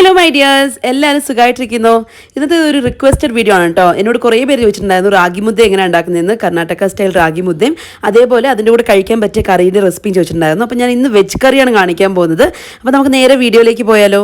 Hello my dears എല്ലാവരും സുഖമായിട്ടിരിക്കുന്നു ഇന്നത്തെ ഒരു റിക്വസ്റ്റഡ് വീഡിയോ ആണ് കേട്ടോ എന്നോട് കുറേ പേര് ചോദിച്ചിട്ടുണ്ടായിരുന്നു റാഗി മുദ്ദ എങ്ങനെ ഉണ്ടാക്കുന്നതെന്ന്. കർണാടക സ്റ്റൈൽ റാഗി മുദ്ദയും അതേപോലെ അതിന്റെ കൂടെ കഴിക്കാൻ പറ്റിയ കറിയുടെ റെസിപ്പിയും ചോദിച്ചിട്ടുണ്ടായിരുന്നു. അപ്പോൾ ഞാൻ ഇന്ന് വെജ് കറിയാണ് കാണിക്കാൻ പോകുന്നത്. അപ്പോൾ നമുക്ക് നേരെ വീഡിയോയിലേക്ക് പോയാലോ?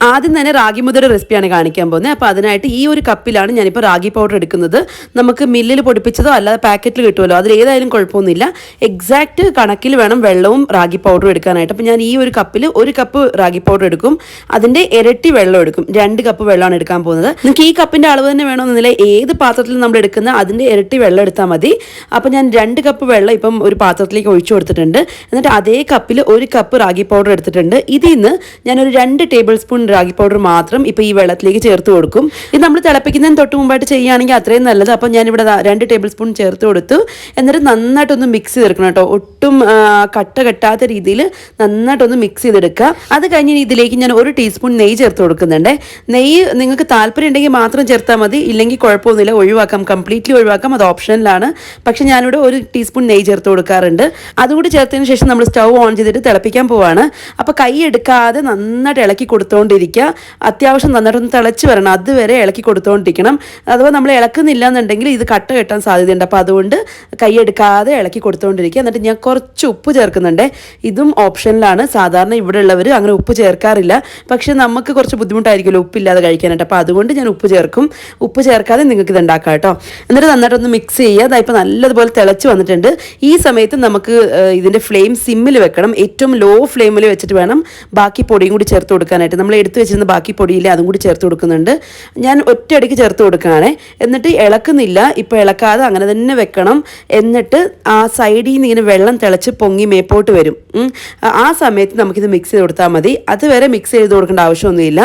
ആദ്യം തന്നെ റാഗി മുതയുടെ റെസിപ്പിയാണ് കാണിക്കാൻ പോകുന്നത്. അപ്പോൾ അതിനായിട്ട് ഈ ഒരു കപ്പിലാണ് ഞാനിപ്പോൾ റാഗി പൗഡർ എടുക്കുന്നത്. നമുക്ക് മില്ലിൽ പൊടിപ്പിച്ചതോ അല്ലാതെ പാക്കറ്റിൽ കിട്ടുമല്ലോ. അതിൽ ഏതായാലും കുഴപ്പമൊന്നുമില്ല. എക്സാക്റ്റ് കണക്കിൽ വേണം വെള്ളവും റാഗി പൗഡറും എടുക്കാനായിട്ട്. അപ്പോൾ ഞാൻ ഈ ഒരു കപ്പിൽ ഒരു കപ്പ് റാഗി പൗഡർ എടുക്കും. അതിന്റെ ഇരട്ടി വെള്ളം എടുക്കും. രണ്ട് കപ്പ് വെള്ളമാണ് എടുക്കാൻ പോകുന്നത്. നിങ്ങൾക്ക് ഈ കപ്പിന്റെ അളവ് തന്നെ വേണമെന്നില്ല. ഏത് പാത്രത്തിൽ നമ്മൾ എടുക്കുന്ന അതിന്റെ ഇരട്ടി വെള്ളം എടുത്താൽ മതി. അപ്പോൾ ഞാൻ രണ്ട് കപ്പ് വെള്ളം ഇപ്പം ഒരു പാത്രത്തിലേക്ക് ഒഴിച്ചു കൊടുത്തിട്ടുണ്ട്. എന്നിട്ട് അതേ കപ്പിൽ ഒരു കപ്പ് റാഗി പൗഡർ എടുത്തിട്ടുണ്ട്. ഇതിൽ നിന്ന് ഞാനൊരു രണ്ട് ടേബിൾ സ്പൂൺ റാഗി പൗഡർ മാത്രം ഇപ്പോൾ ഈ വെള്ളത്തിലേക്ക് ചേർത്ത് കൊടുക്കും. ഇത് നമ്മൾ തിളപ്പിക്കുന്നതിന് തൊട്ട് മുമ്പായിട്ട് ചെയ്യുകയാണെങ്കിൽ അത്രയും നല്ലത്. അപ്പോൾ ഇവിടെ രണ്ട് ടേബിൾ സ്പൂൺ ചേർത്ത് കൊടുത്തു. എന്നിട്ട് നന്നായിട്ടൊന്ന് മിക്സ് ചെയ്തെടുക്കണം കേട്ടോ. ഒട്ടും കട്ട കെട്ടാത്ത രീതിയിൽ നന്നായിട്ടൊന്ന് മിക്സ് ചെയ്തെടുക്കുക. അത് കഴിഞ്ഞ് ഇതിലേക്ക് ഞാൻ ഒരു ടീസ്പൂൺ നെയ്യ് ചേർത്ത് കൊടുക്കുന്നുണ്ട്. നെയ്യ് നിങ്ങൾക്ക് താല്പര്യം ഉണ്ടെങ്കിൽ മാത്രം ചേർത്താൽ മതി. ഇല്ലെങ്കിൽ കുഴപ്പമൊന്നുമില്ല. ഒഴിവാക്കാം. കംപ്ലീറ്റ്ലി ഒഴിവാക്കാം. അത് ഓപ്ഷനിലാണ് പക്ഷെ ഞാനിവിടെ ഒരു ടീസ്പൂൺ നെയ്യ് ചേർത്ത് കൊടുക്കാറുണ്ട്. അതുകൂടി ചേർത്തതിന് ശേഷം നമ്മൾ സ്റ്റൗ ഓൺ ചെയ്തിട്ട് തിളപ്പിക്കാൻ പോവാണ്. അപ്പോൾ കൈ എടുക്കാതെ നന്നായിട്ട് ഇളക്കി കൊടുത്തുകൊണ്ടിരിക്കുക അത്യാവശ്യം നന്നായിട്ടൊന്ന് തിളച്ച് വരണം. അതുവരെ ഇളക്കി കൊടുത്തുകൊണ്ടിരിക്കണം അഥവാ നമ്മൾ ഇളക്കുന്നില്ല എന്നുണ്ടെങ്കിൽ ഇത് കട്ട കെട്ടാൻ സാധ്യതയുണ്ട്. അപ്പോൾ അതുകൊണ്ട് കൈ എടുക്കാതെ ഇളക്കി കൊടുത്തുകൊണ്ടിരിക്കുക എന്നിട്ട് ഞാൻ കുറച്ച് ഉപ്പ് ചേർക്കുന്നുണ്ട്. ഇതും ഓപ്ഷനിലാണ്. സാധാരണ ഇവിടെ ഉള്ളവർ അങ്ങനെ ഉപ്പ് ചേർക്കാറില്ല. പക്ഷേ നമുക്ക് കുറച്ച് ബുദ്ധിമുട്ടായിരിക്കുമല്ലോ ഉപ്പില്ലാതെ കഴിക്കാനായിട്ട്. അപ്പോൾ അതുകൊണ്ട് ഞാൻ ഉപ്പ് ചേർക്കും. ഉപ്പ് ചേർക്കാതെ നിങ്ങൾക്ക് ഇത് ഉണ്ടാക്കാം കേട്ടോ. എന്നിട്ട് നന്നായിട്ടൊന്ന് മിക്സ് ചെയ്യുക. അതായത് നല്ലതുപോലെ തിളച്ച് വന്നിട്ടുണ്ട്. ഈ സമയത്ത് നമുക്ക് ഇതിന്റെ ഫ്ലെയിം സിമ്മിൽ വെക്കണം. ഏറ്റവും ലോ ഫ്ലെയിമിൽ വെച്ചിട്ട് വേണം ബാക്കി പൊടിയും കൂടി ചേർത്ത് കൊടുക്കാനായിട്ട്. നമ്മൾ എടുത്തു വെച്ചിരുന്ന ബാക്കി പൊടിയില്ലേ അതും കൂടി ചേർത്ത് കൊടുക്കുന്നുണ്ട്. ഞാൻ ഒറ്റയടിക്ക് ചേർത്ത് കൊടുക്കുകയാണേ. എന്നിട്ട് ഇളക്കുന്നില്ല. ഇപ്പോൾ ഇളക്കാതെ അങ്ങനെ തന്നെ വെക്കണം. എന്നിട്ട് ആ സൈഡിൽ നിന്ന് ഇങ്ങനെ വെള്ളം തിളച്ച് പൊങ്ങി മേപ്പോട്ട് വരും. ആ സമയത്ത് നമുക്കിത് മിക്സ് ചെയ്ത് കൊടുത്താൽ മതി. അതുവരെ മിക്സ് ചെയ്ത് കൊടുക്കേണ്ട ആവശ്യമൊന്നുമില്ല.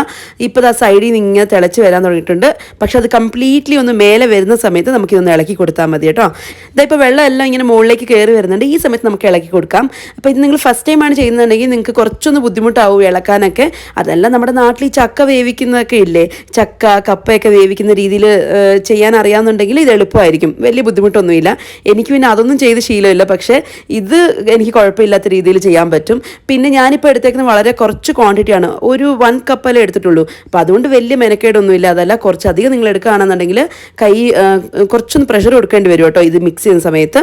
ഇപ്പോൾ ആ സൈഡിൽ നിന്ന് ഇങ്ങനെ തിളച്ച് വരാൻ തുടങ്ങിയിട്ടുണ്ട്. പക്ഷെ അത് കംപ്ലീറ്റ്ലി ഒന്ന് മേലെ വരുന്ന സമയത്ത് നമുക്കിതൊന്ന് ഇളക്കി കൊടുത്താൽ മതി കേട്ടോ. ഇതാ ഇപ്പോൾ വെള്ളം എല്ലാം ഇങ്ങനെ മുകളിലേക്ക് കയറി വരുന്നുണ്ട്. ഈ സമയത്ത് നമുക്ക് ഇളക്കി കൊടുക്കാം. അപ്പോൾ ഇത് നിങ്ങൾ ഫസ്റ്റ് ടൈമാണ് ചെയ്യുന്നുണ്ടെങ്കിൽ നിങ്ങൾക്ക് കുറച്ചൊന്ന് ബുദ്ധിമുട്ടാവും ഇളക്കാനൊക്കെ. അതെല്ലാം നമ്മുടെ നാട്ടിൽ ഈ ചക്ക വേവിക്കുന്നതൊക്കെ ഇല്ലേ? ചക്ക കപ്പയൊക്കെ വേവിക്കുന്ന രീതിയിൽ ചെയ്യാൻ അറിയാമെന്നുണ്ടെങ്കിൽ ഇത് എളുപ്പമായിരിക്കും. വലിയ ബുദ്ധിമുട്ടൊന്നുമില്ല. എനിക്ക് പിന്നെ അതൊന്നും ചെയ്ത് ശീലമില്ല. പക്ഷേ ഇത് എനിക്ക് കുഴപ്പമില്ലാത്ത രീതിയിൽ ചെയ്യാൻ പറ്റും. പിന്നെ ഞാനിപ്പോൾ എടുത്തേക്കുന്നത് വളരെ കുറച്ച് ക്വാണ്ടിറ്റിയാണ് ഒരു വൺ കപ്പല്ലേ എടുത്തിട്ടുള്ളൂ. അപ്പോൾ അതുകൊണ്ട് വലിയ മെനക്കേടൊന്നുമില്ല. അതല്ല കുറച്ചധികം നിങ്ങൾ എടുക്കുകയാണെന്നുണ്ടെങ്കിൽ കൈ കുറച്ചൊന്ന് പ്രഷർ കൊടുക്കേണ്ടി വരും കേട്ടോ ഇത് മിക്സ് ചെയ്യുന്ന സമയത്ത്.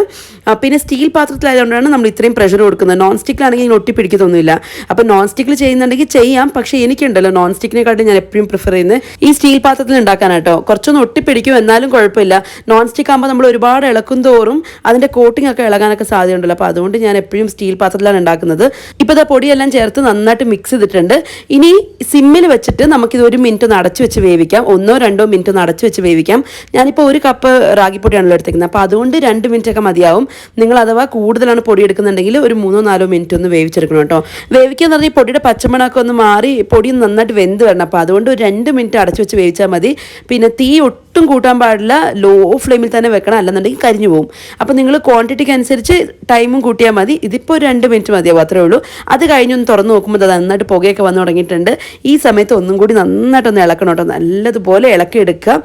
പിന്നെ സ്റ്റീൽ പാത്രത്തിലായതുകൊണ്ടാണ് നമ്മൾ ഇത്രയും പ്രഷർ കൊടുക്കുന്നത്. നോൺ സ്റ്റിക്കിലാണെങ്കിൽ ഒട്ടിപ്പിടിക്കത്തൊന്നുമില്ല. അപ്പോൾ നോൺ സ്റ്റിക്കിൽ ചെയ്യുന്നുണ്ടെങ്കിൽ ചെയ്യാം. പക്ഷേ എനിക്കുണ്ടല്ലോ നോൺ സ്റ്റിക്കിനെക്കാട്ടും ഞാൻ എപ്പോഴും പ്രിഫർ ചെയ്യുന്നത് ഈ സ്റ്റീൽ പാത്രത്തിൽ ഉണ്ടാക്കാനാട്ടോ. കുറച്ചൊന്ന് ഒട്ടിപ്പിടിക്കും എന്നാലും കുഴപ്പമില്ല. നോൺ സ്റ്റിക്ക് ആകുമ്പോൾ നമ്മൾ ഒരുപാട് ഇളക്കും തോറും അതിന്റെ കോട്ടിംഗ് ഒക്കെ ഇളകാനൊക്കെ സാധ്യതയുണ്ടല്ലോ. അപ്പോൾ അതുകൊണ്ട് ഞാൻ എപ്പോഴും സ്റ്റീൽ പാത്രത്തിലാണ് ഉണ്ടാക്കുന്നത്. ഇപ്പോൾ ഇതാ പൊടിയെല്ലാം ചേർത്ത് നന്നായിട്ട് മിക്സ് ചെയ്തിട്ടുണ്ട്. ഇനി സിമ്മിൽ വെച്ചിട്ട് നമുക്കിത് ഒരു മിനിറ്റ് ഒന്ന് അടച്ചു വെച്ച് വേവിക്കാം. ഒന്നോ രണ്ടോ മിനിറ്റ് ഒന്ന് അടച്ചു വെച്ച് വേവിക്കാം. ഞാനിപ്പോൾ ഒരു കപ്പ് റാഗിപ്പൊടിയാണല്ലോ എടുത്തേക്കുന്നത്. അപ്പോൾ അതുകൊണ്ട് രണ്ട് മിനിറ്റ് ഒക്കെ മതിയാവും. നിങ്ങൾ അഥവാ കൂടുതലാണ് പൊടി എടുക്കുന്നുണ്ടെങ്കിൽ ഒരു മൂന്നോ നാലോ മിനിറ്റ് ഒന്ന് വേവിച്ചെടുക്കണം കേട്ടോ. വേവിക്കുക എന്ന് പറഞ്ഞാൽ പൊടിയുടെ പച്ചമണമൊക്കെ ഒന്ന് മാറി പൊടി നന്നായിട്ട് വെന്ത് വരണം. അപ്പോൾ അതുകൊണ്ട് ഒരു രണ്ട് മിനിറ്റ് അടച്ചു വെച്ച് വേവിച്ചാൽ മതി. പിന്നെ തീ ഒട്ടും കൂട്ടാൻ പാടില്ല. ലോ ഫ്ലെയിമിൽ തന്നെ വെക്കണം. അല്ലെന്നുണ്ടെങ്കിൽ കരിഞ്ഞു പോകും. അപ്പോൾ നിങ്ങൾ ക്വാണ്ടിറ്റിക്ക് അനുസരിച്ച് ടൈമും കൂട്ടിയാൽ മതി. ഇതിപ്പോൾ രണ്ട് മിനിറ്റ് മതിയാവും അത്രേ ഉള്ളൂ. അത് കഴിഞ്ഞൊന്ന് തുറന്ന് നോക്കുമ്പോൾ അത് നന്നായിട്ട് പുകയൊക്കെ വന്നു തുടങ്ങിയിട്ടുണ്ട്. ഈ സമയത്ത് ഒന്നും കൂടി നന്നായിട്ടൊന്ന് ഇളക്കണം കേട്ടോ. നല്ലതുപോലെ ഇളക്കിയെടുക്കുക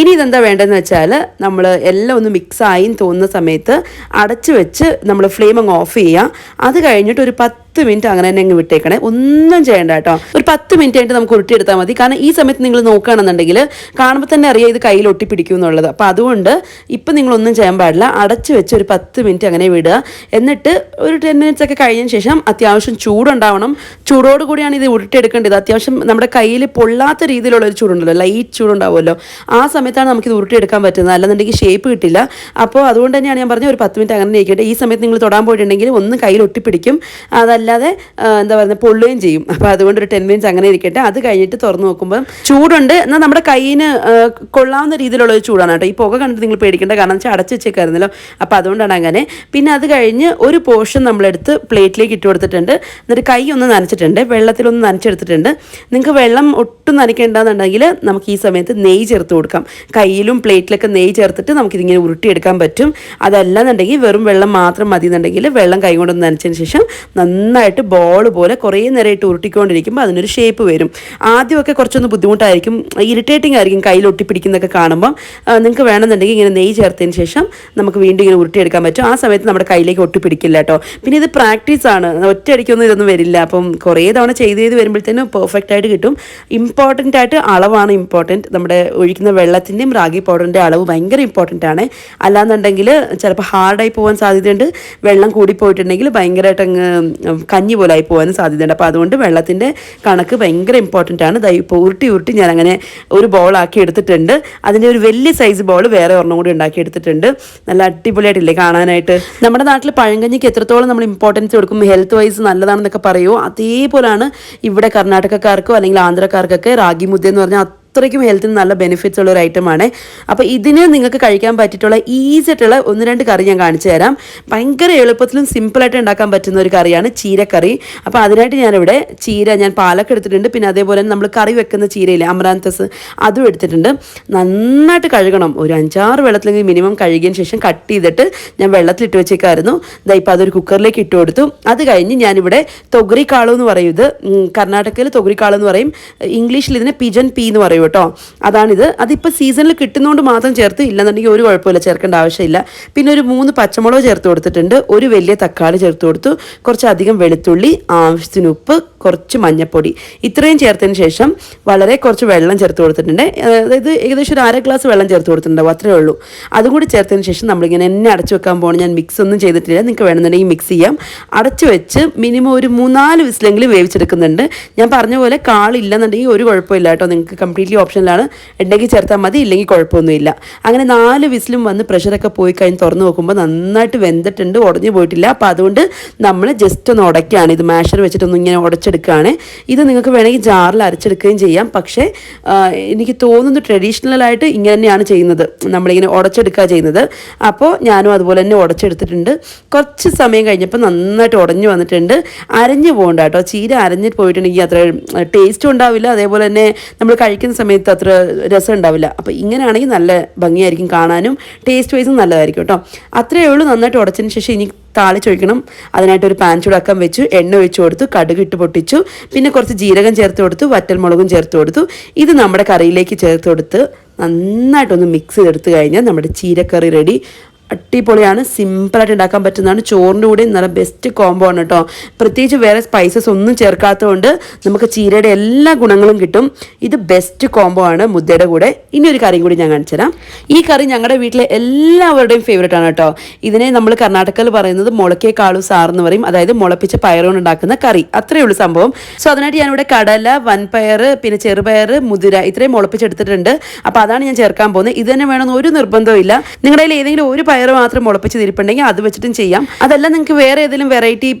ഇനി ഇതെന്താ വേണ്ടതെന്ന് വെച്ചാൽ നമ്മൾ എല്ലാം ഒന്ന് മിക്സ് ആയി തോന്നുന്ന സമയത്ത് അടച്ചു വെച്ച് നമ്മൾ ഫ്ലെയിം അങ്ങ് ഓഫ് ചെയ്യുക. അത് കഴിഞ്ഞിട്ട് ഒരു പത്ത് മിനിറ്റ് അങ്ങനെ തന്നെ അങ്ങ് വിട്ടേക്കണേ. ഒന്നും ചെയ്യണ്ട കേട്ടോ. ഒരു പത്ത് മിനിറ്റ് ആയിട്ട് നമുക്ക് ഉരുട്ടിയെടുത്താൽ മതി. കാരണം ഈ സമയത്ത് നിങ്ങൾ നോക്കുകയാണെന്നുണ്ടെങ്കിൽ കാണുമ്പോൾ തന്നെ അറിയാം ഇത് കയ്യിൽ ഒട്ടിപ്പിടിക്കും എന്നുള്ളത്. അപ്പോൾ അതുകൊണ്ട് ഇപ്പം നിങ്ങളൊന്നും ചെയ്യാൻ പാടില്ല. അടച്ചു വെച്ച് ഒരു പത്ത് മിനിറ്റ് അങ്ങനെ വിടുക. എന്നിട്ട് ഒരു ടെൻ മിനിറ്റ്സ് ഒക്കെ കഴിഞ്ഞ ശേഷം അത്യാവശ്യം ചൂടുണ്ടാവണം. ചൂടോട് കൂടിയാണ് ഇത് ഉരുട്ടിയെടുക്കേണ്ടത്. അത്യാവശ്യം നമ്മുടെ കയ്യിൽ പൊള്ളാത്ത രീതിയിലുള്ള ഒരു ചൂടുണ്ടല്ലോ. ലൈറ്റ് ചൂടുണ്ടാവുമല്ലോ. ആ സമയത്താണ് നമുക്കിത് ഉരുട്ടിയെടുക്കാൻ പറ്റുന്നത്. അല്ലെന്നുണ്ടെങ്കിൽ ഷേപ്പ് കിട്ടില്ല. അപ്പോൾ അതുകൊണ്ട് തന്നെയാണ് ഞാൻ പറഞ്ഞത് ഒരു പത്ത് മിനിറ്റ് അങ്ങനെ ഇരിക്കട്ടെ. ഈ സമയത്ത് നിങ്ങൾ തൊടാൻ പോയിട്ടുണ്ടെങ്കിൽ ഒന്ന് കയ്യിൽ ഒട്ടിപ്പിടിക്കും. അതല്ലാതെ ആ, എന്താ പറയുക പൊള്ളുകയും ചെയ്യും. അപ്പോൾ അതുകൊണ്ട് ഒരു ടെൻ മിനിറ്റ്സ് അങ്ങനെ ഇരിക്കട്ടെ. അത് കഴിഞ്ഞിട്ട് തുറന്നു നോക്കുമ്പോൾ ചൂടുണ്ട്. എന്നാൽ നമ്മുടെ കയ്യിന് കൊള്ളാവുന്ന രീതിയിലുള്ള ഒരു ചൂടാണ് കേട്ടോ. ഈ പുക കണ്ടിട്ട് നിങ്ങൾ പേടിക്കേണ്ട കാരണം വെച്ചാൽ അടച്ച് വെച്ചേക്കായിരുന്നല്ലോ. അപ്പോൾ അതുകൊണ്ടാണ് അങ്ങനെ. പിന്നെ അത് കഴിഞ്ഞ് ഒരു പോർഷൻ നമ്മളെടുത്ത് പ്ലേറ്റിലേക്ക് ഇട്ട് കൊടുത്തിട്ടുണ്ട്. എന്നിട്ട് കൈ ഒന്ന് നനച്ചിട്ടുണ്ട്. വെള്ളത്തിലൊന്ന് നനച്ചെടുത്തിട്ടുണ്ട്. നിങ്ങൾക്ക് വെള്ളം ഒട്ടും നനയ്ക്കേണ്ടെന്നുണ്ടെങ്കിൽ നമുക്ക് ഈ സമയത്ത് നെയ്യ് ചേർത്ത് കൊടുക്കാം. കയ്യിലും പ്ലേറ്റിലൊക്കെ നെയ്യ് ചേർത്തിട്ട് നമുക്കിതിങ്ങനെ ഉരുട്ടിയെടുക്കാൻ പറ്റും. അതല്ല എന്നുണ്ടെങ്കിൽ വെറും വെള്ളം മാത്രം മതി എന്നുണ്ടെങ്കിൽ വെള്ളം കൈ കൊണ്ടൊന്ന് നനച്ചതിന് ശേഷം നന്നായി നന്നായിട്ട് ബോൾ പോലെ കുറേ നേരമായിട്ട് ഉരുട്ടിക്കൊണ്ടിരിക്കുമ്പോൾ അതിനൊരു ഷേപ്പ് വരും. ആദ്യമൊക്കെ കുറച്ചൊന്ന് ബുദ്ധിമുട്ടായിരിക്കും. ഇറിറ്റേറ്റിംഗ് ആയിരിക്കും കയ്യിൽ ഒട്ടിപ്പിടിക്കുന്നതൊക്കെ കാണുമ്പോൾ നിങ്ങൾക്ക് വേണമെന്നുണ്ടെങ്കിൽ ഇങ്ങനെ നെയ്യ് ചേർത്തതിന് ശേഷം നമുക്ക് വീണ്ടും ഇങ്ങനെ ഉരുട്ടിയെടുക്കാൻ പറ്റും. ആ സമയത്ത് നമ്മുടെ കയ്യിലേക്ക് ഒട്ടിപ്പിടിക്കില്ല കേട്ടോ. പിന്നെ ഇത് പ്രാക്ടീസ് ആണ്. ഒറ്റയടിക്കൊന്നും ഇതൊന്നും വരില്ല. അപ്പം കുറേ തവണ ചെയ്ത് ചെയ്ത് വരുമ്പോഴത്തേനും പെർഫെക്റ്റ് ആയിട്ട് കിട്ടും. ഇമ്പോർട്ടന്റ് ആയിട്ട് അളവാണ് ഇമ്പോർട്ടന്റ് നമ്മുടെ ഒഴിക്കുന്ന വെള്ളത്തിന്റെയും റാഗി പൗഡറിന്റെ അളവ് ഭയങ്കര ഇമ്പോർട്ടന്റ് ആണ്. അല്ലാന്നുണ്ടെങ്കിൽ ചിലപ്പോൾ ഹാർഡായി പോകാൻ സാധ്യതയുണ്ട്. വെള്ളം കൂടിപ്പോയിട്ടുണ്ടെങ്കിൽ ഭയങ്കരമായിട്ട് അങ്ങ് കഞ്ഞി പോലെ ആയി പോകാനും സാധ്യതയുണ്ട്. അപ്പോൾ അതുകൊണ്ട് വെള്ളത്തിന്റെ കണക്ക് ഭയങ്കര ഇമ്പോർട്ടന്റ് ആണ്. ദാ ഇപ്പോൾ ഉരുട്ടി ഉരുട്ടി ഞാൻ അങ്ങനെ ഒരു ബോളാക്കി എടുത്തിട്ടുണ്ട്. അതിന്റെ ഒരു വലിയ സൈസ് ബോൾ വേറെ ഒരെണ്ണം കൂടി ഉണ്ടാക്കി എടുത്തിട്ടുണ്ട്. നല്ല അടിപൊളിയായിട്ടില്ലേ കാണാനായിട്ട്. നമ്മുടെ നാട്ടിൽ പഴങ്കഞ്ഞിക്ക് എത്രത്തോളം നമ്മൾ ഇമ്പോർട്ടൻസ് കൊടുക്കും ഹെൽത്ത് വൈസ് നല്ലതാണെന്നൊക്കെ പറയുമോ അതേപോലെയാണ് ഇവിടെ കർണാടകക്കാർക്കോ അല്ലെങ്കിൽ ആന്ധ്രക്കാർക്കൊക്കെ റാഗി മുദ്ദ എന്ന് പറഞ്ഞാൽ അത്രയ്ക്കും ഹെൽത്തിന് നല്ല ബെനിഫിറ്റ്സ് ഉള്ള ഒരു ഐറ്റം ആണ്. അപ്പോൾ ഇതിന് നിങ്ങൾക്ക് കഴിക്കാൻ പറ്റിയിട്ടുള്ള ഈസി ആയിട്ടുള്ള ഒന്ന് രണ്ട് കറി ഞാൻ കാണിച്ചു തരാം. ഭയങ്കര എളുപ്പത്തിലും സിമ്പിളായിട്ട് ഉണ്ടാക്കാൻ പറ്റുന്ന ഒരു കറിയാണ് ചീരക്കറി. അപ്പോൾ അതിനായിട്ട് ഞാനിവിടെ ചീര ഞാൻ പാലൊക്കെ എടുത്തിട്ടുണ്ട്. പിന്നെ അതേപോലെ നമ്മൾ കറി വെക്കുന്ന ചീരയില്ലേ അമരാന്തസ് അതും എടുത്തിട്ടുണ്ട്. നന്നായിട്ട് കഴുകണം. ഒരു അഞ്ചാറ് വെള്ളത്തിലെങ്കിൽ മിനിമം കഴുകിയതിന് ശേഷം കട്ട് ചെയ്തിട്ട് ഞാൻ വെള്ളത്തിലിട്ട് വെച്ചേക്കായിരുന്നു. ഇതാ ഇപ്പോൾ അതൊരു കുക്കറിലേക്ക് ഇട്ട് കൊടുത്തു. അത് കഴിഞ്ഞ് ഞാനിവിടെ കാളു എന്ന് പറയും ഇത്. കർണാടകയിൽ കാളു എന്ന് പറയും. ഇംഗ്ലീഷിൽ ഇതിനെ പിജൻ പി എന്ന് പറയും കേട്ടോ. അതാണിത്. അതിപ്പോൾ സീസണിൽ കിട്ടുന്നതുകൊണ്ട് മാത്രം ചേർത്ത് ഇല്ലെന്നുണ്ടെങ്കിൽ ഒരു കുഴപ്പമില്ല ചേർക്കേണ്ട ആവശ്യമില്ല. പിന്നെ ഒരു മൂന്ന് പച്ചമുളക് ചേർത്ത് കൊടുത്തിട്ടുണ്ട്. ഒരു വലിയ തക്കാളി ചേർത്ത് കൊടുത്തു. കുറച്ചധികം വെളുത്തുള്ളി ആവശ്യത്തിന് ഉപ്പ് കുറച്ച് മഞ്ഞപ്പൊടി. ഇത്രയും ചേർത്തതിന് ശേഷം വളരെ കുറച്ച് വെള്ളം ചേർത്ത് കൊടുത്തിട്ടുണ്ട്. അതായത് ഏകദേശം ഒരു അര ഗ്ലാസ് വെള്ളം ചേർത്ത് കൊടുത്തിട്ടുണ്ടാവും അത്രയേ ഉള്ളൂ. അതും കൂടി ചേർത്തതിന് ശേഷം നമ്മളിങ്ങനെ എന്നെ അടച്ചു വെക്കാൻ പോകണം ഞാൻ മിക്സ് ഒന്നും ചെയ്തിട്ടില്ല. നിങ്ങൾക്ക് വേണമെന്നുണ്ടെങ്കിൽ മിക്സ് ചെയ്യാം. അടച്ചു വെച്ച് മിനിമം ഒരു മൂന്നാൽ വിസിലെങ്കിലും വേവിച്ചെടുക്കുന്നുണ്ട്. ഞാൻ പറഞ്ഞ പോലെ കാളില്ലെന്നുണ്ടെങ്കിൽ ഒരു കുഴപ്പമില്ല കേട്ടോ. നിങ്ങൾക്ക് കംപ്ലീറ്റ്ലി ഓപ്ഷനിലാണ് ഉണ്ടെങ്കിൽ ചേർത്താൽ മതി ഇല്ലെങ്കിൽ കുഴപ്പമൊന്നുമില്ല അങ്ങനെ നാല് വിസിലും വന്ന് പ്രഷറൊക്കെ പോയി കഴിഞ്ഞ് തുറന്ന് നോക്കുമ്പോൾ നന്നായിട്ട് വെന്തിട്ടുണ്ട് ഉടഞ്ഞു പോയിട്ടില്ല. അപ്പോൾ അതുകൊണ്ട് നമ്മൾ ജസ്റ്റ് ഒന്ന് ഉടയ്ക്കുകയാണ് ഇത് മാഷർ വെച്ചിട്ടൊന്നും ഇങ്ങനെ ഉടച്ചെടുക്കുകയാണ് ഇത് നിങ്ങൾക്ക് വേണമെങ്കിൽ ജാറിൽ അരച്ചെടുക്കുകയും ചെയ്യാം. പക്ഷേ എനിക്ക് തോന്നുന്നു ട്രഡീഷണലായിട്ട് ഇങ്ങനെ തന്നെയാണ് ചെയ്യുന്നത്. നമ്മളിങ്ങനെ ഉടച്ചെടുക്കുക ചെയ്യുന്നത്. അപ്പോൾ ഞാനും അതുപോലെ തന്നെ ഉടച്ചെടുത്തിട്ടുണ്ട് കുറച്ച് സമയം കഴിഞ്ഞപ്പോൾ നന്നായിട്ട് ഉടഞ്ഞു വന്നിട്ടുണ്ട്. അരഞ്ഞു പോകണ്ട കേട്ടോ. ചീര അരഞ്ഞിട്ട് പോയിട്ടുണ്ടെങ്കിൽ അത്ര ടേസ്റ്റും ഉണ്ടാവില്ല. അതേപോലെ തന്നെ നമ്മൾ കഴിക്കുന്ന സമയത്ത് അത്ര രസം ഉണ്ടാവില്ല. അപ്പോൾ ഇങ്ങനെയാണെങ്കിൽ നല്ല ഭംഗിയായിരിക്കും കാണാനും ടേസ്റ്റ് വൈസും നല്ലതായിരിക്കും കേട്ടോ. അത്രയേ ഉള്ളൂ നന്നായിട്ട് ഉടച്ചതിന് ശേഷം ഇനി താളിച്ചൊഴിക്കണം അതിനായിട്ട് ഒരു പാൻ ചൂടാക്കാൻ വെച്ചു. എണ്ണ ഒഴിച്ചു കൊടുത്തു. കടുക് ഇട്ട് പൊട്ടിച്ചു. പിന്നെ കുറച്ച് ജീരകം ചേർത്ത് കൊടുത്തു. വറ്റൽമുളകും ചേർത്ത് കൊടുത്തു. ഇത് നമ്മുടെ കറിയിലേക്ക് ചേർത്ത് കൊടുത്ത് നന്നായിട്ടൊന്ന് മിക്സ് ചെയ്തെടുത്ത് കഴിഞ്ഞാൽ നമ്മുടെ ചീരക്കറി റെഡി അടിപൊളിയാണ്. സിമ്പിളായിട്ട് ഉണ്ടാക്കാൻ പറ്റുന്നതാണ്. ചോറിന്റെ കൂടെ നല്ല ബെസ്റ്റ് കോംബോ ആണ് കേട്ടോ പ്രത്യേകിച്ച് വേറെ സ്പൈസസ് ഒന്നും ചേർക്കാത്തതുകൊണ്ട് നമുക്ക് ചീരയുടെ എല്ലാ ഗുണങ്ങളും കിട്ടും. ഇത് ബെസ്റ്റ് കോംബോ ആണ് മുദ്ദയുടെ കൂടെ. ഇനി ഒരു കറിയും കൂടി ഞാൻ കാണിച്ചു തരാം. ഈ കറി ഞങ്ങളുടെ വീട്ടിലെ എല്ലാവരുടെയും ഫേവറേറ്റ് ആണ് കേട്ടോ ഇതിനെ നമ്മൾ കർണാടകയിൽ പറയുന്നത് മുളക്കേ കാളു സാർ എന്ന് പറയും. അതായത് മുളപ്പിച്ച പയറുകൊണ്ട് ഉണ്ടാക്കുന്ന കറി. അത്രയേ ഉള്ളൂ സംഭവം. സോ അതിനായിട്ട് ഞാനിവിടെ കടല വൻപയർ പിന്നെ ചെറുപയർ മുതിര ഇത്രയും മുളപ്പിച്ചെടുത്തിട്ടുണ്ട്. അപ്പോൾ അതാണ് ഞാൻ ചേർക്കാൻ പോകുന്നത്. ഇത് തന്നെ വേണമെന്ന് ഒരു നിർബന്ധവും ഇല്ല നിങ്ങളുടെ ഏതെങ്കിലും ഒരു പയർ മാത്രം മുളപ്പിച്ച് തിരിപ്പുണ്ടെങ്കിൽ അത് വെച്ചിട്ടും ചെയ്യാം. അതല്ല നിങ്ങൾക്ക് വേറെ ഏതെങ്കിലും വെറൈറ്റി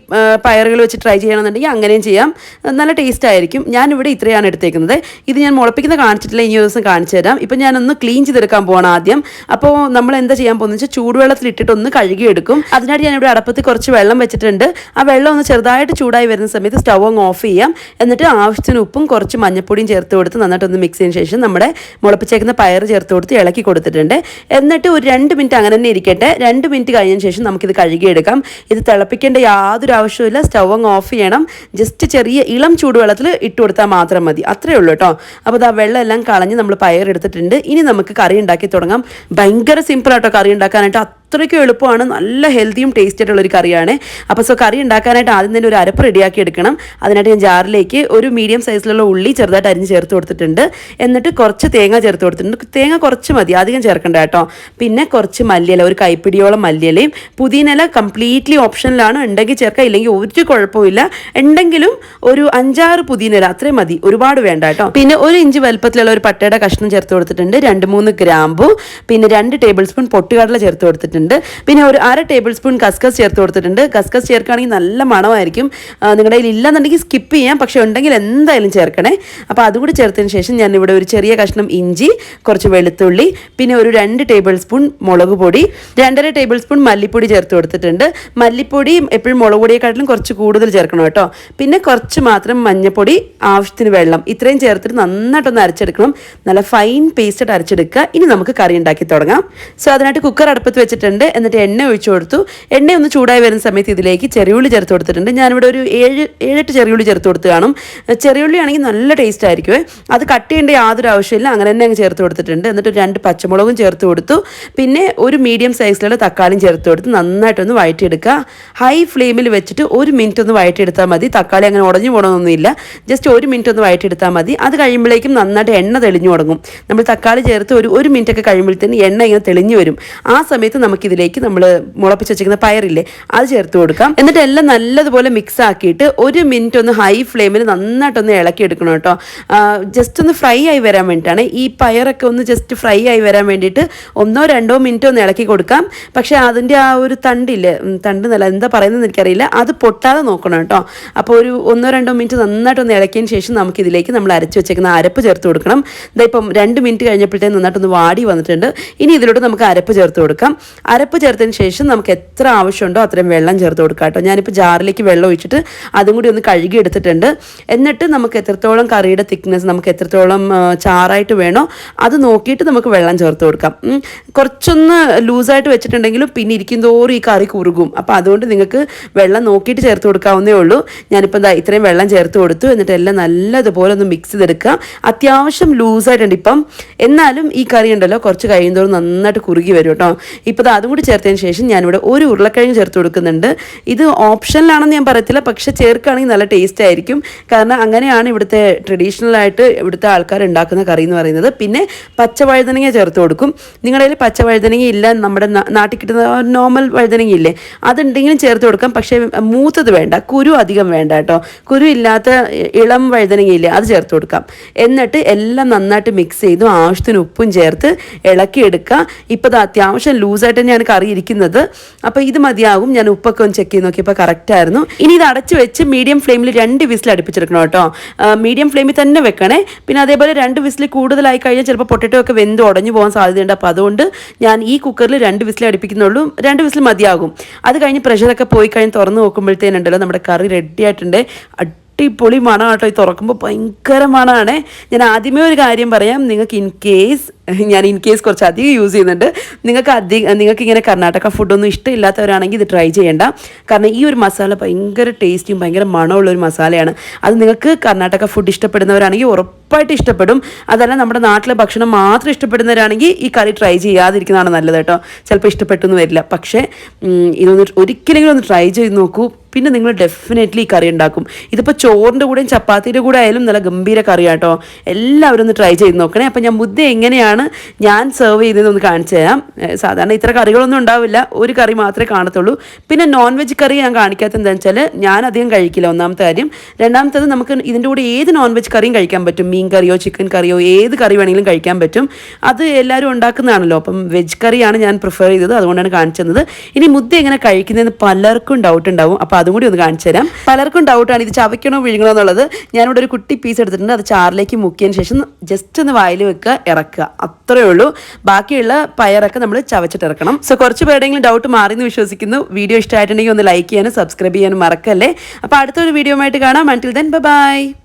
പയറുകൾ വെച്ച് ട്രൈ ചെയ്യണമെന്നുണ്ടെങ്കിൽ അങ്ങനെയും ചെയ്യാം. നല്ല ടേസ്റ്റ് ആയിരിക്കും. ഞാനിവിടെ ഇത്രയാണ് എടുത്തേക്കുന്നത്. ഇത് ഞാൻ മുളപ്പിക്കുന്ന കാണിച്ചിട്ടില്ല. ഇനി ഒരു ദിവസം കാണിച്ചു തരാം. ഇപ്പം ഞാനൊന്ന് ക്ലീൻ ചെയ്തെടുക്കാൻ പോകണം ആദ്യം. അപ്പോൾ നമ്മൾ എന്താ ചെയ്യാൻ പോകുന്നത് വെച്ചാൽ ചൂടുവെള്ളത്തിൽ ഇട്ടിട്ട് ഒന്ന് കഴുകിയെടുക്കും. അതിനായിട്ട് ഞാനിവിടെ അടപ്പത്ത് കുറച്ച് വെള്ളം വെച്ചിട്ടുണ്ട്. ആ വെള്ളം ഒന്ന് ചെറുതായിട്ട് ചൂടായി വരുന്ന സമയത്ത് സ്റ്റവ് അങ്ങ് ഓഫ് ചെയ്യാം. എന്നിട്ട് ആവശ്യത്തിന് ഉപ്പും കുറച്ച് മഞ്ഞപ്പൊടിയും ചേർത്ത് കൊടുത്ത് നന്നായിട്ട് ഒന്ന് മിക്സ് ചെയ്തതിന് ശേഷം നമ്മുടെ മുളപ്പിച്ചേക്കുന്ന പയർ ചേർത്ത് കൊടുത്ത് ഇളക്കി കൊടുത്തിട്ടുണ്ട്. എന്നിട്ട് ഒരു രണ്ട് മിനിറ്റ് അങ്ങനെ തന്നെ ഇരിക്കട്ടെ. രണ്ട് മിനിറ്റ് കഴിഞ്ഞതിന് ശേഷം നമുക്കിത് കഴുകിയെടുക്കാം. ഇത് തിളപ്പിക്കേണ്ട യാതൊരു ആവശ്യമില്ല സ്റ്റൗ അങ്ങ് ഓഫ് ചെയ്യണം. ജസ്റ്റ് ചെറിയ ഇളം ചൂടുവെള്ളത്തിൽ ഇട്ട് കൊടുത്താൽ മാത്രം മതി. അത്രേ ഉള്ളൂ കേട്ടോ. അപ്പോൾ ആ വെള്ളം എല്ലാം കളഞ്ഞ് നമ്മൾ പയർ എടുത്തിട്ടുണ്ട്. ഇനി നമുക്ക് കറി ഉണ്ടാക്കി തുടങ്ങാം. ഭയങ്കര സിമ്പിളാട്ടോ കറി ഉണ്ടാക്കാനായിട്ട്. അത്രയ്ക്കും എളുപ്പമാണ്. നല്ല ഹെൽത്തിയും ടേസ്റ്റ് ആയിട്ടുള്ള ഒരു കറിയാണ്. അപ്പോൾ സോ കറി ഉണ്ടാക്കാനായിട്ട് ആദ്യം തന്നെ ഒരു അരപ്പ് റെഡിയാക്കി എടുക്കണം. അതിനായിട്ട് ഞാൻ ജാറിലേക്ക് ഒരു മീഡിയം സൈസിലുള്ള ഉള്ളി ചെറുതായിട്ട് അരിഞ്ഞ് ചേർത്ത് കൊടുത്തിട്ടുണ്ട്. എന്നിട്ട് കുറച്ച് തേങ്ങ ചേർത്ത് കൊടുത്തിട്ടുണ്ട്. തേങ്ങ കുറച്ച് മതി. അധികം ചേർക്കണ്ട കേട്ടോ. പിന്നെ കുറച്ച് മല്ലിയില. ഒരു കൈപ്പിടിയോളം മല്ലിയിലയും പുതിയനില കംപ്ലീറ്റ്ലി ഓപ്ഷനിലാണ് ഉണ്ടെങ്കിൽ ചേർക്കാം ഇല്ലെങ്കിൽ ഒരു കുഴപ്പമില്ല ഉണ്ടെങ്കിലും ഒരു അഞ്ചാറ് പുതിയനില അത്രയും മതി. ഒരുപാട് വേണ്ട കേട്ടോ. പിന്നെ ഒരു ഇഞ്ച് വലുപ്പത്തിലുള്ള ഒരു പട്ടയുടെ കഷ്ണം ചേർത്ത് കൊടുത്തിട്ടുണ്ട്. രണ്ട് മൂന്ന് ഗ്രാമ്പു പിന്നെ രണ്ട് ടേബിൾ സ്പൂൺ പൊട്ടുകടല ചേർത്ത് കൊടുത്തിട്ടുണ്ട്. പിന്നെ ഒരു അര ടേബിൾ സ്പൂൺ കസ്കസ് ചേർത്ത് കൊടുത്തിട്ടുണ്ട്. കസ്കസ് ചേർക്കുകയാണെങ്കിൽ നല്ല മണമായിരിക്കും. നിങ്ങളുടെ കയ്യിൽ ഇല്ലാന്നുണ്ടെങ്കിൽ സ്കിപ്പ് ചെയ്യാം. പക്ഷേ ഉണ്ടെങ്കിൽ എന്തായാലും ചേർക്കണേ. അപ്പോൾ അതുകൂടി ചേർത്തതിന് ശേഷം ഞാൻ ഇവിടെ ഒരു ചെറിയ കഷ്ണം ഇഞ്ചി കുറച്ച് വെളുത്തുള്ളി പിന്നെ ഒരു രണ്ട് ടേബിൾ സ്പൂൺ മുളക് പൊടി രണ്ടര ടേബിൾ സ്പൂൺ മല്ലിപ്പൊടി ചേർത്ത് കൊടുത്തിട്ടുണ്ട്. മല്ലിപ്പൊടി എപ്പോഴും മുളക് പൊടിയെക്കാട്ടിലും കുറച്ച് കൂടുതൽ ചേർക്കണം കേട്ടോ. പിന്നെ കുറച്ച് മാത്രം മഞ്ഞൾപ്പൊടി ആവശ്യത്തിന് വെള്ളം. ഇത്രയും ചേർത്തിട്ട് നന്നായിട്ടൊന്ന് അരച്ചെടുക്കണം. നല്ല ഫൈൻ പേസ്റ്റ് അരച്ചെടുക്കുക. ഇനി നമുക്ക് കറി ഉണ്ടാക്കി തുടങ്ങാം. സോ അതിനായിട്ട് കുക്കർ അടുപ്പത്ത് വെച്ചിട്ടുണ്ട്. എന്നിട്ട് എണ്ണ ഒഴിച്ചു കൊടുത്തു. എണ്ണ ഒന്ന് ചൂടായി വരുന്ന സമയത്ത് ഇതിലേക്ക് ചെറിയുള്ളി ചേർത്ത് കൊടുത്തിട്ടുണ്ട്. ഞാനിവിടെ ഒരു ഏഴ് ഏഴെട്ട് ചെറിയുള്ളി ചേർത്ത് കൊടുത്ത് കാണും. ചെറിയുള്ളി ആണെങ്കിൽ നല്ല ടേസ്റ്റ് ആയിരിക്കും അത് കട്ട് ചെയ്യേണ്ട യാതൊരു ആവശ്യമില്ല അങ്ങനെ തന്നെ അങ്ങ് ചേർത്ത് കൊടുത്തിട്ടുണ്ട്. എന്നിട്ട് രണ്ട് പച്ചമുളകും ചേർത്ത് കൊടുത്തു. പിന്നെ ഒരു മീഡിയം സൈസിലുള്ള തക്കാളിയും ചേർത്ത് കൊടുത്ത് നന്നായിട്ടൊന്ന് വഴറ്റിയെടുക്കുക. ഹൈ ഫ്ലെയിമിൽ വെച്ചിട്ട് ഒരു മിനിറ്റ് ഒന്ന് വഴറ്റിയെടുത്താൽ മതി. തക്കാളി അങ്ങനെ ഉടഞ്ഞു പോകണമെന്നൊന്നുമില്ല ജസ്റ്റ് ഒരു മിനിറ്റ് ഒന്ന് വഴറ്റിയെടുത്താൽ മതി. അത് കഴിയുമ്പോഴേക്കും നന്നായിട്ട് എണ്ണ തെളിഞ്ഞു തുടങ്ങും. നമ്മൾ തക്കാളി ചേർത്ത് ഒരു ഒരു മിനിറ്റൊക്കെ കഴിയുമ്പോഴത്തേന് എണ്ണ ഇങ്ങനെ തെളിഞ്ഞു വരും. ആ സമയത്ത് നമുക്കിതിലേക്ക് നമ്മൾ മുളപ്പിച്ച് വെച്ചിരിക്കുന്ന പയറില്ലേ അത് ചേർത്ത് കൊടുക്കാം. എന്നിട്ട് എല്ലാം നല്ലതുപോലെ മിക്സ് ആക്കിയിട്ട് ഒരു മിനിറ്റ് ഒന്ന് ഹൈ ഫ്ലെയിമിൽ നന്നായിട്ടൊന്ന് ഇളക്കി എടുക്കണം കേട്ടോ ജസ്റ്റ് ഒന്ന് ഫ്രൈ ആയി വരാൻ വേണ്ടിയിട്ടാണ്. ഈ പയറൊക്കെ ഒന്ന് ജസ്റ്റ് ഫ്രൈ ആയി വരാൻ വേണ്ടിയിട്ട് ഒന്നോ രണ്ടോ മിനിറ്റ് ഒന്ന് ഇളക്കി കൊടുക്കാം. പക്ഷേ അതിന്റെ ആ ഒരു തണ്ടില്ലേ നല്ല എന്താ പറയുന്നത് എനിക്കറിയില്ല. അത് പൊട്ടാതെ നോക്കണം കേട്ടോ. അപ്പോൾ ഒരു ഒന്നോ രണ്ടോ മിനിറ്റ് നന്നായിട്ടൊന്ന് ഇളക്കിയതിന് ശേഷം നമുക്കിതിലേക്ക് നമ്മൾ അരച്ച് വെച്ചേക്കുന്ന അരപ്പ് ചേർത്ത് കൊടുക്കണം. ഇതാ ഇപ്പം രണ്ട് മിനിറ്റ് കഴിഞ്ഞപ്പോഴത്തേന് നന്നായിട്ടൊന്ന് വാടി വന്നിട്ടുണ്ട്. ഇനി ഇതിലോട്ട് നമുക്ക് അരപ്പ് ചേർത്ത് കൊടുക്കാം. അരപ്പ് ചേർത്തതിന് ശേഷം നമുക്ക് എത്ര ആവശ്യമുണ്ടോ അത്രയും വെള്ളം ചേർത്ത് കൊടുക്കാം കേട്ടോ. ഞാനിപ്പോൾ ജാറിലേക്ക് വെള്ളം ഒഴിച്ചിട്ട് അതും കൂടി ഒന്ന് കഴുകി എടുത്തിട്ടുണ്ട്. എന്നിട്ട് നമുക്ക് എത്രത്തോളം കറിയുടെ തിക്നെസ് നമുക്ക് എത്രത്തോളം ചാറായിട്ട് വേണോ അത് നോക്കിയിട്ട് നമുക്ക് വെള്ളം ചേർത്ത് കൊടുക്കാം. കുറച്ചൊന്ന് ലൂസായിട്ട് വെച്ചിട്ടുണ്ടെങ്കിലും പിന്നെ ഇരിക്കും തോറും ഈ കറി കുറുകും. അപ്പോൾ അതുകൊണ്ട് നിങ്ങൾക്ക് വെള്ളം നോക്കിയിട്ട് ചേർത്ത് കൊടുക്കാവുന്നേ ഉള്ളൂ. ഞാനിപ്പോൾ എന്താ ഇത്രയും വെള്ളം ചേർത്ത് കൊടുത്തു. എന്നിട്ട് എല്ലാം നല്ലതുപോലെ ഒന്ന് മിക്സ് ചെയ്തെടുക്കുക. അത്യാവശ്യം ലൂസായിട്ടുണ്ട് ഇപ്പം. എന്നാലും ഈ കറി ഉണ്ടല്ലോ കുറച്ച് കഴിയുന്തോറും നന്നായിട്ട് കുറുകി വരും കേട്ടോ. ഇപ്പോൾ അതും കൂടി ചേർത്തതിന് ശേഷം ഞാനിവിടെ ഒരു ഉരുളക്കിഴങ്ങ് ചേർത്ത് കൊടുക്കുന്നുണ്ട്. ഇത് ഓപ്ഷനിലാണെന്ന് ഞാൻ പറയത്തില്ല. പക്ഷെ ചേർക്കുകയാണെങ്കിൽ നല്ല ടേസ്റ്റ് ആയിരിക്കും. കാരണം അങ്ങനെയാണ് ഇവിടുത്തെ ട്രഡീഷണൽ ആയിട്ട് ഇവിടുത്തെ ആൾക്കാർ ഉണ്ടാക്കുന്ന കറി എന്ന് പറയുന്നത്. പിന്നെ പച്ചവഴുതനങ്ങ ചേർത്ത് കൊടുക്കും. നിങ്ങളുടെ കയ്യിൽ പച്ചവഴുതനങ്ങ ഇല്ല നമ്മുടെ നാ- നാട്ടിൽ കിട്ടുന്ന നോർമൽ വഴുതനങ്ങയില്ലേ അതുണ്ടെങ്കിലും ചേർത്ത് കൊടുക്കാം. പക്ഷേ മൂത്തത് വേണ്ട കുരു അധികം വേണ്ട കേട്ടോ. കുരു ഇല്ലാത്ത ഇളം വഴുതനങ്ങയില്ലേ അത് ചേർത്ത് കൊടുക്കാം. എന്നിട്ട് എല്ലാം നന്നായിട്ട് മിക്സ് ചെയ്തു ആവശ്യത്തിന് ഉപ്പും ചേർത്ത് ഇളക്കിയെടുക്കുക ഇപ്പോൾ അത് അത്യാവശ്യം ലൂസായിട്ട് തന്നെയാണ് കറി ഇരിക്കുന്നത്. അപ്പോൾ ഇത് മതിയാകും. ഞാൻ ഉപ്പൊക്കെ ഒന്ന് ചെക്ക് ചെയ്ത് നോക്കിയപ്പോൾ കറക്റ്റായിരുന്നു ഇനി ഇത് അടച്ച് വെച്ച് മീഡിയം ഫ്ലെയിമിൽ രണ്ട് വിസിൽ അടുപ്പിച്ചെടുക്കണം കേട്ടോ. മീഡിയം ഫ്ലെയിമിൽ തന്നെ വെക്കണേ. പിന്നെ അതേപോലെ രണ്ട് വിസിൽ കൂടുതലായി കഴിഞ്ഞാൽ ചിലപ്പോൾ പൊട്ടറ്റോ ഒക്കെ വെന്ത് ഉടഞ്ഞു പോകാൻ സാധ്യതയുണ്ട്. അപ്പോൾ അതുകൊണ്ട് ഞാൻ ഈ കുക്കറിൽ രണ്ട് വിസിൽ അടുപ്പിക്കുന്നുള്ളൂ. രണ്ട് വിസിൽ മതിയാകും. അത് കഴിഞ്ഞ് പ്രഷറൊക്കെ പോയി കഴിഞ്ഞ് തുറന്ന് നോക്കുമ്പോഴത്തേനുണ്ടല്ലോ നമ്മുടെ കറി റെഡി ആയിട്ടുണ്ട്. അടിപൊളി മണം കേട്ടോ. ഈ തുറക്കുമ്പോൾ ഭയങ്കര മണമാണ് ഞാൻ ആദ്യമേ ഒരു കാര്യം പറയാം. നിങ്ങൾക്ക് ഇൻ കേസ് ഞാൻ ഇൻ കേസ് കുറച്ച് അധികം യൂസ് ചെയ്യുന്നുണ്ട്. നിങ്ങൾക്ക് അധികം നിങ്ങൾക്ക് ഇങ്ങനെ കർണാടക ഫുഡൊന്നും ഇഷ്ടമില്ലാത്തവരാണെങ്കിൽ ഇത് ട്രൈ ചെയ്യേണ്ട. കാരണം ഈ ഒരു മസാല ഭയങ്കര ടേസ്റ്റിയും ഭയങ്കര മണമുള്ള ഒരു മസാലയാണ്. അത് നിങ്ങൾക്ക് കർണാടക ഫുഡ് ഇഷ്ടപ്പെടുന്നവരാണെങ്കിൽ ഉറപ്പായിട്ട് ഇഷ്ടപ്പെടും. അതല്ല നമ്മുടെ നാട്ടിലെ ഭക്ഷണം മാത്രം ഇഷ്ടപ്പെടുന്നവരാണെങ്കിൽ ഈ കറി ട്രൈ ചെയ്യാതിരിക്കുന്നതാണ് നല്ലത് കേട്ടോ. ചിലപ്പോൾ ഇഷ്ടപ്പെട്ടെന്ന് വരില്ല. പക്ഷേ ഇതൊന്ന് ഒരിക്കലെങ്കിലും ഒന്ന് ട്രൈ ചെയ്ത് നോക്കൂ. പിന്നെ നിങ്ങൾ ഡെഫിനറ്റ്ലി ഈ കറി ഉണ്ടാക്കും. ഇതിപ്പോൾ ചോറിന്റെ കൂടെയും ചപ്പാത്തിയുടെ കൂടെ ആയാലും നല്ല ഗംഭീര കറിയാട്ടോ. എല്ലാവരും ഒന്ന് ട്രൈ ചെയ്ത് നോക്കണേ. അപ്പം ഞാൻ ബുദ്ധി എങ്ങനെയാണ് ഞാൻ സെർവ് ചെയ്തതെന്ന് ഒന്ന് കാണിച്ചു തരാം. സാധാരണ ഇത്ര കറികളൊന്നും ഉണ്ടാവില്ല. ഒരു കറി മാത്രമേ കാണത്തുള്ളൂ. പിന്നെ നോൺ വെജ് കറി ഞാൻ കാണിക്കാത്ത എന്താണെന്ന് വെച്ചാൽ ഞാൻ അധികം കഴിക്കില്ല ഒന്നാമത്തെ കാര്യം. രണ്ടാമത്തേത് നമുക്ക് ഇതിന്റെ കൂടെ ഏത് നോൺ വെജ് കറിയും കഴിക്കാൻ പറ്റും? മീൻ കറിയോ ചിക്കൻ കറിയോ ഏത് കറി വേണമെങ്കിലും കഴിക്കാൻ പറ്റും. അത് എല്ലാവരും ഉണ്ടാക്കുന്നതാണല്ലോ. അപ്പം വെജ് കറിയാണ് ഞാൻ പ്രിഫർ ചെയ്തത്. അതുകൊണ്ടാണ് കാണിച്ചത് ഇനി മുദ്ദ എങ്ങനെ കഴിക്കുന്നതെന്ന് പലർക്കും ഡൗട്ട് ഉണ്ടാവും. അപ്പോൾ അതും കൂടി ഒന്ന് കാണിച്ചു തരാം. പലർക്കും ഡൗട്ടാണ് ഇത് ചവയ്ക്കണോ വിഴുങ്ങണോ എന്നുള്ളത്. ഞാനിവിടെ ഒരു കുട്ടി പീസ് എടുത്തിട്ടുണ്ട്. അത് ചാറിലേക്ക് മുക്കിയതിന് ശേഷം ജസ്റ്റ് ഒന്ന് വായിൽ വെക്കുക ഇറക്കുക. അത്രയേ ഉള്ളൂ. ബാക്കിയുള്ള പയറൊക്കെ നമ്മൾ ചവച്ചിട്ട് ഇറക്കണം. സോ കുറച്ച് പേരുടെങ്കിലും ഡൗട്ട് മാറി എന്ന് വിശ്വസിക്കുന്നു. വീഡിയോ ഇഷ്ടമായിട്ടുണ്ടെങ്കിൽ ഒന്ന് ലൈക്ക് ചെയ്യാനും സബ്സ്ക്രൈബ് ചെയ്യാനും മറക്കല്ലേ. അപ്പോൾ അടുത്തൊരു വീഡിയോ ആയിട്ട് കാണാം. അന്റിൽ ദെൻ ബൈ